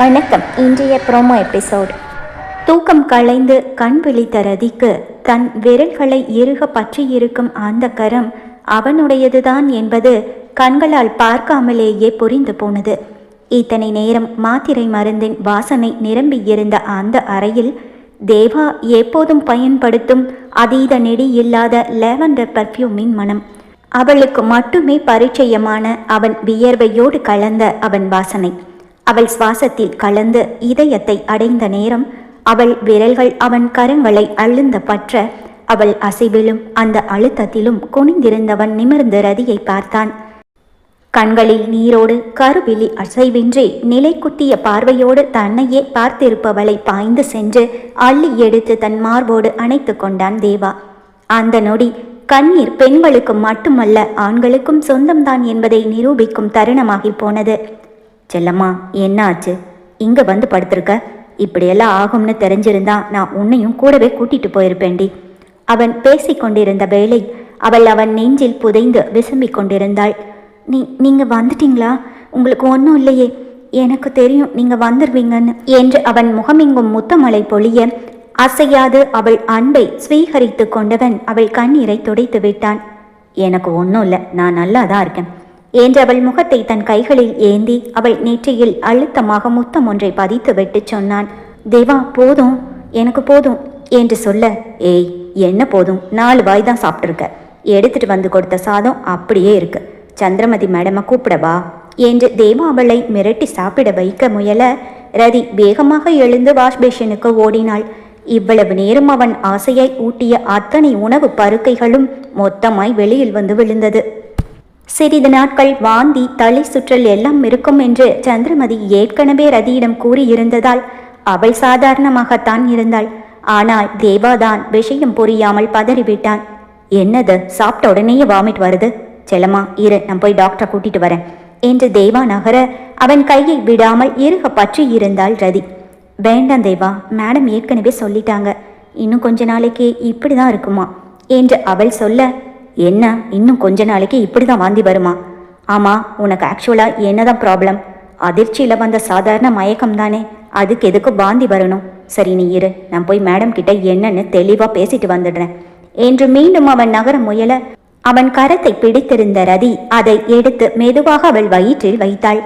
வணக்கம். இன்றைய promo episode தூக்கம் களைந்து கண் விழித்த ரதிக்கு தன் விரல்களை இறுக பற்றியிருக்கும் அந்த கரம் அவனுடையதுதான் என்பது கண்களால் பார்க்காமலேயே புரிந்து போனது. இத்தனை நேரம் மாத்திரை மருந்தின் வாசனை நிரம்பியிருந்த அந்த அறையில் தேவா எப்போதும் பயன்படுத்தும் அதீத நெடி இல்லாத லேவண்டர் பர்ஃப்யூமின் மனம். அவளுக்கு மட்டுமே பரிச்சயமான அவன் வியர்வையோடு கலந்த அவன் வாசனை. அவள் சுவாசத்தில் கலந்து இதயத்தை அடைந்த நேரம் அவள் விரல்கள் அவன் கரங்களை அழுந்த பற்ற அவள் அசைவிலும் அந்த அழுத்தத்திலும் குனிந்திருந்தவன் நிமிர்ந்து ரதியை பார்த்தான். கண்களில் நீரோடு கருவிழி அசைவின்றி நிலை குத்திய பார்வையோடு தன்னையே பார்த்திருப்பவளை பாய்ந்து சென்று அள்ளி எடுத்து தன் மார்போடு அணைத்து கொண்டான் தேவா. அந்த நொடி கண்ணீர் பெண்களுக்கும் மட்டுமல்ல ஆண்களுக்கும் சொந்தம்தான் என்பதை நிரூபிக்கும் தருணமாகி போனது. செல்லம்மா என்ன ஆச்சு இங்க வந்து படுத்திருக்க? இப்படியெல்லாம் ஆகும்னு தெரிஞ்சிருந்தா நான் உன்னையும் கூடவே கூட்டிட்டு போயிருப்பேன்டி. அவன் பேசிக்கொண்டிருந்த வேளை அவள் அவன் நெஞ்சில் புதைந்து விசும்பிக் கொண்டிருந்தாள். நீ நீங்க வந்துட்டீங்களா? உங்களுக்கு ஒன்றும் இல்லையே. எனக்கு தெரியும் நீங்க வந்துருவீங்கன்னு. என்று அவன் முகமெங்கும் முத்தமலை பொழிய அசையாது அவள் அன்பை ஸ்வீகரித்து கொண்டவன் அவள் கண்ணீரை துடைத்து விட்டான். எனக்கு ஒன்றும் இல்லை நான் நல்லா தான் இருக்கேன். என்று அவள் முகத்தை தன் கைகளில் ஏந்தி அவள் நெற்றியில் அழுத்தமாக முத்தம் ஒன்றை பதித்துவிட்டு சொன்னான். தேவா போதும். எனக்கு போதும் என்று சொல்ல ஏய் என்ன போதும்? நாலு வாய் தான் சாப்பிட்ருக்க எடுத்துட்டு வந்து கொடுத்த சாதம் அப்படியே இருக்கு. சந்திரமதி மேடமை கூப்பிடவா என்று தேவா அவளை மிரட்டி சாப்பிட வைக்க முயல ரதி வேகமாக எழுந்து வாஷ் பேஷனுக்கு ஓடினாள். இவ்வளவு நேரம் அவன் ஆசையை ஊட்டிய அத்தனை உணவு பருக்கைகளும் மொத்தமாய் வெளியில் வந்து விழுந்தது. சிறிது நாட்கள் வாந்தி தலை சுற்றல் எல்லாம் இருக்கும் என்று சந்திரமதி ஏற்கனவே ரதியிடம் கூறியிருந்ததால் அவள் சாதாரணமாகத்தான் இருந்தாள். ஆனால் தேவாதான் விஷயம் புரியாமல் பதறிவிட்டான். என்னது? சாப்பிட்ட உடனேயே வாமிட் வருது? செல்லம்மா இரு நான் போய் டாக்டரை கூட்டிட்டு வரேன் என்று தேவா நகர அவன் கையை விடாமல் இறுக பற்றி இருந்தாள் ரதி. வேண்டாம் தேவா மேடம் ஏற்கனவே சொல்லிட்டாங்க. இன்னும் கொஞ்ச நாளைக்கு இப்படி தான் இருக்குமா? என்று அவள் சொல்ல என்ன இன்னும் கொஞ்ச நாளைக்கு இப்படி தான் வாந்தி வருமா? ஆமாம் உனக்கு ஆக்சுவலாக என்னதான் ப்ராப்ளம் அதிர்ச்சியில் வந்த சாதாரண மயக்கம் தானே அதுக்கு எதுக்கு வாந்தி வரணும்? சரி நீ இரு. நான் போய் மேடம் கிட்ட என்னன்னு தெளிவாக பேசிட்டு வந்துடுறேன். என்று மீண்டும் அவன் நகர முயல அவன் கரத்தை பிடித்திருந்த ரதி அதை எடுத்து மெதுவாக அவள் வயிற்றில் வைத்தாள்.